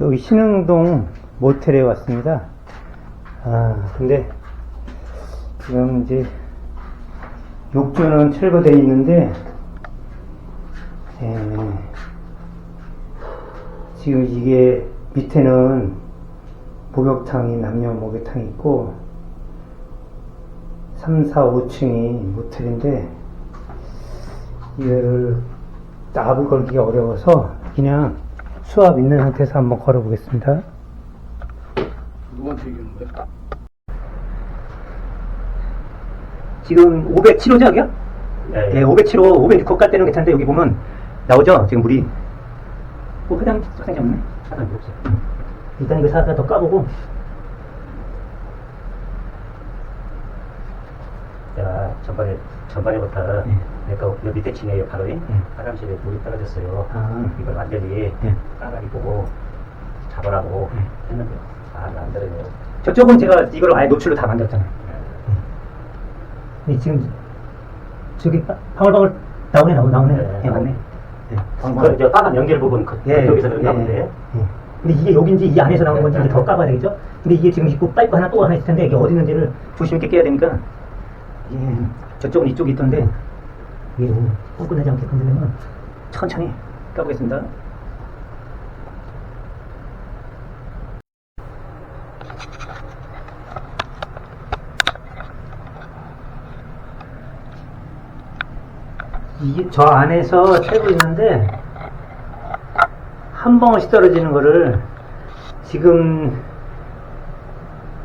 여기 신흥동 모텔에 왔습니다. 아, 근데 지금 이제 욕조는 철거되어 있는데, 에, 지금 이게 밑에는 목욕탕이 남녀 목욕탕이 있고 3, 4, 5층이 모텔인데 이거를 납을 걸기가 어려워서 그냥 수압 있는 상태에서 한번 걸어 보겠습니다. 누구한테 얘기하는 거야? 지금 507호죠, 여기요? 네, 507호, 506호 갈 때는 괜찮은데 여기 보면 나오죠? 지금 물이. 뭐 화장, 화장이 없네? 화장이 없어. 일단 이거 사서 더 까보고. 제가 전번에 전번에부터 네. 내가 여 밑에 층에 바로 이 화장실에 물이 떨어졌어요. 아. 이걸 완전히 네. 까다리 보고 잡으라고 했는데 아안 되네요. 저쪽은 제가 이걸 아예 노출로 다 만들었잖아요. 근데 지금 저기 바- 방울방울 나오네, 나오네, 나오네. 네, 예, 맞네. 네. 그 이제 까만 연결 부분 그, 예, 그쪽에서 예, 그런가 본데. 예. 근데 이게 여기인지 이 안에서 나오는 건지 더 까봐야 되겠죠? 근데 이게 지금 있고 파이프 하나 또 하나 있을 텐데 이게 어디 있는지를 조심 있게 깨야 되니까 예, 저쪽은 이쪽이 있던데 뭐 꼼꼼하지 않게 건드리면 천천히 까보겠습니다. 이게 저 안에서 새고 있는데 한 방울씩 떨어지는 거를 지금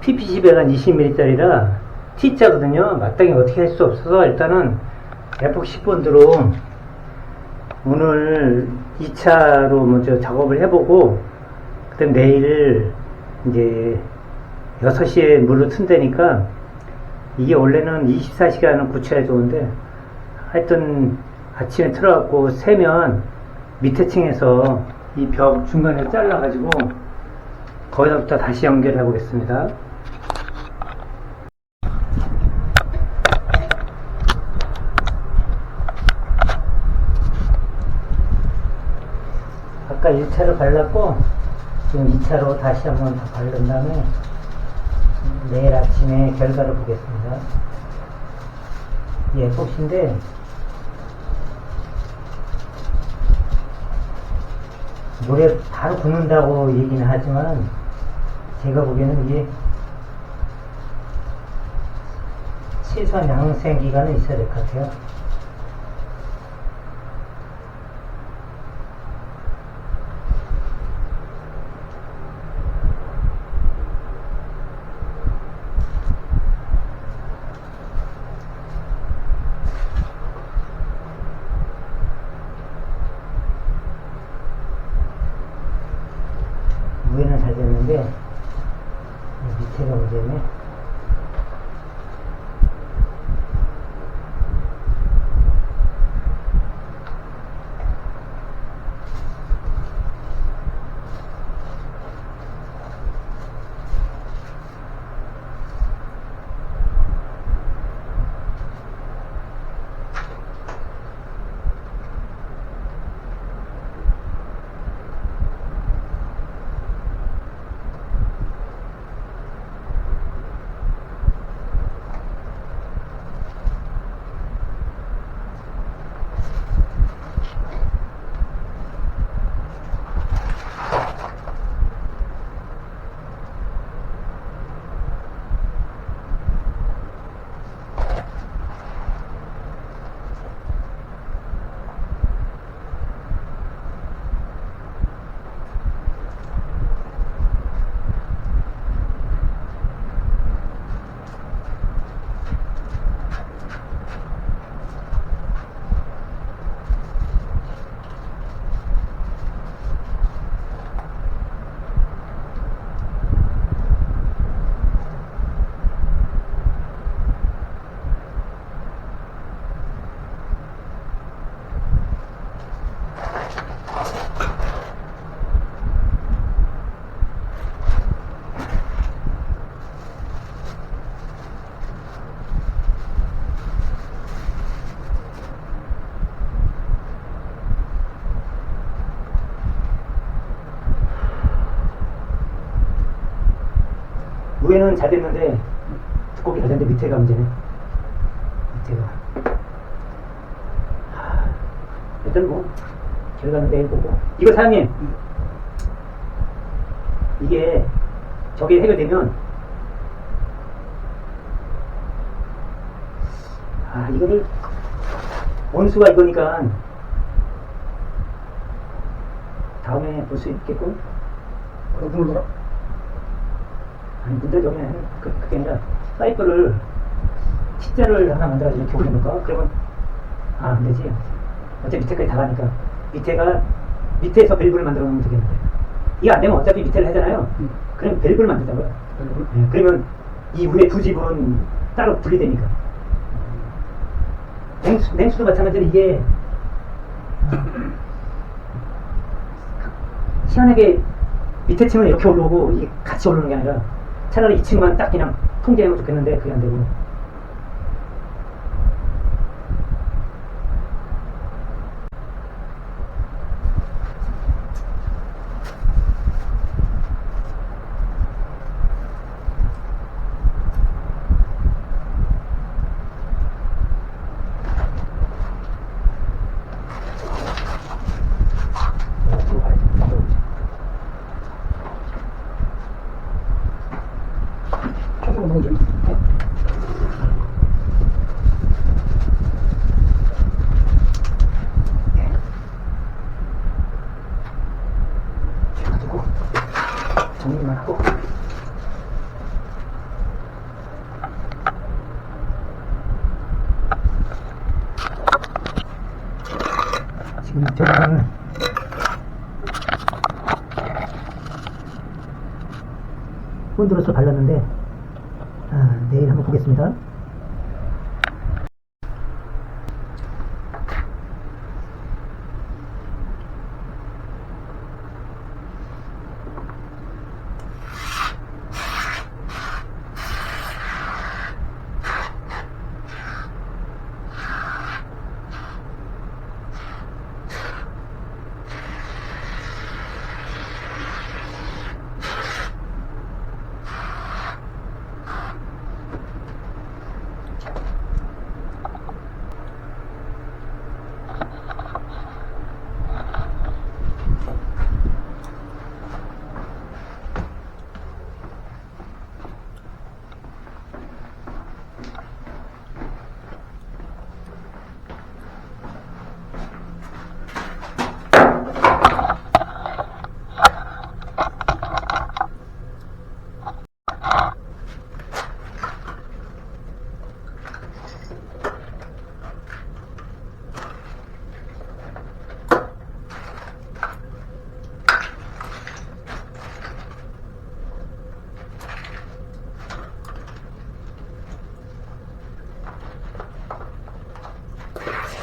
PPC 배관 20mm짜리라 T자거든요. 마땅히 어떻게 할 수 없어서 일단은 에폭시 본드로 오늘 2차로 먼저 작업을 해보고 그다음 내일 이제 6시에 물을 튼다니까 이게 원래는 24시간은 구쳐야 좋은데 하여튼 아침에 틀어갖고 세면 밑에 층에서 이 벽 중간에 잘라가지고 거기서부터 다시 연결해 보겠습니다. 아까 1차로 발랐고 지금 2차로 다시 한번 더 바른 다음에 내일 아침에 결과를 보겠습니다. 예, 꽃인데 물에 바로 굽는다고 얘기는 하지만 제가 보기에는 이게 최소한 양생 기간은 있어야 될 것 같아요. 위에는 잘 됐는데 두껍게 잘 됐는데 밑에가 문제네. 밑에가. 하, 일단 뭐 결과는 내일 보고. 이거 사장님 이게 저게 해결되면 아 이거를 원수가 이거니까 다음에 볼 수 있겠군. 돌 아. 아니 근데 여기는 그, 그게 아니라 사이클을 T자를 하나 만들어서 이렇게 올려놓을까? 그러면 아 안 되지 어차피 밑에까지 다 가니까 밑에가 밑에서 밸브를 만들어 놓으면 되겠는데 이거 안 되면 어차피 밑에를 하잖아요 음. 그럼 밸브를 만들자고요 예, 그러면 이 위에 두 집은 따로 분리되니까 냉수, 냉수도 마찬가지로 이게 희한하게 밑에 층은 이렇게 올라오고 이게 같이 올라오는 게 아니라 차라리 2층만 딱 그냥 통제하면 좋겠는데 그게 안 되고 어, 앞으로 가야지. 앞으로 오지. 계속 나오지. 해가지고 정리만 하고 저거는 본드로서 발랐는데 아, 내일 한번 보겠습니다. gracias.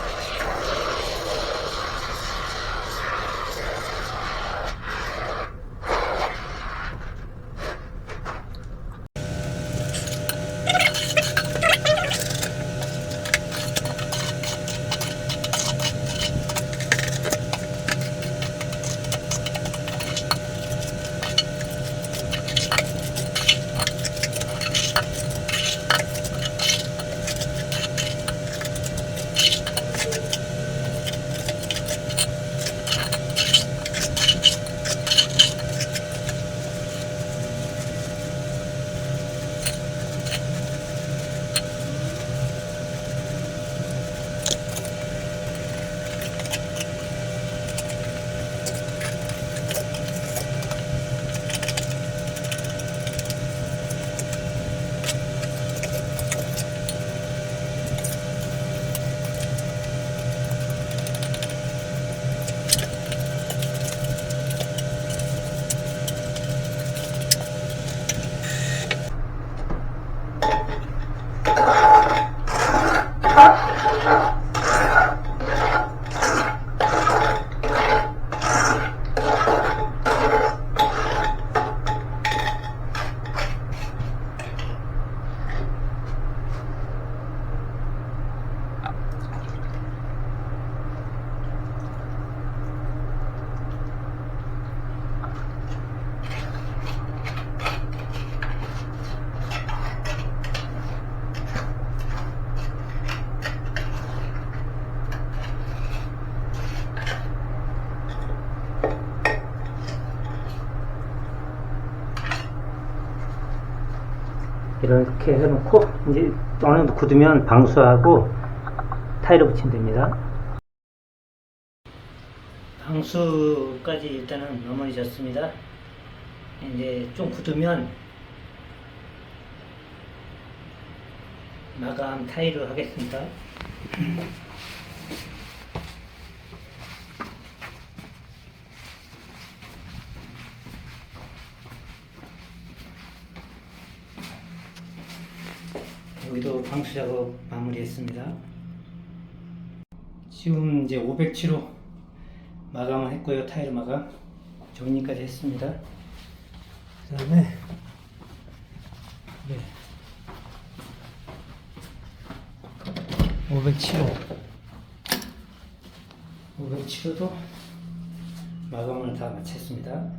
이렇게 해놓고 이제 어느 정도 굳으면 방수하고 타일을 붙이면 됩니다. 방수까지 일단은 마무리 졌습니다. 이제 좀 굳으면 마감 타일을 하겠습니다. 여기도 방수 작업 마무리했습니다. 지금 이제 507호 마감을 했고요. 타일 마감 정리까지 했습니다. 그 다음에 네. 507호 507호도 마감을 다 마쳤습니다.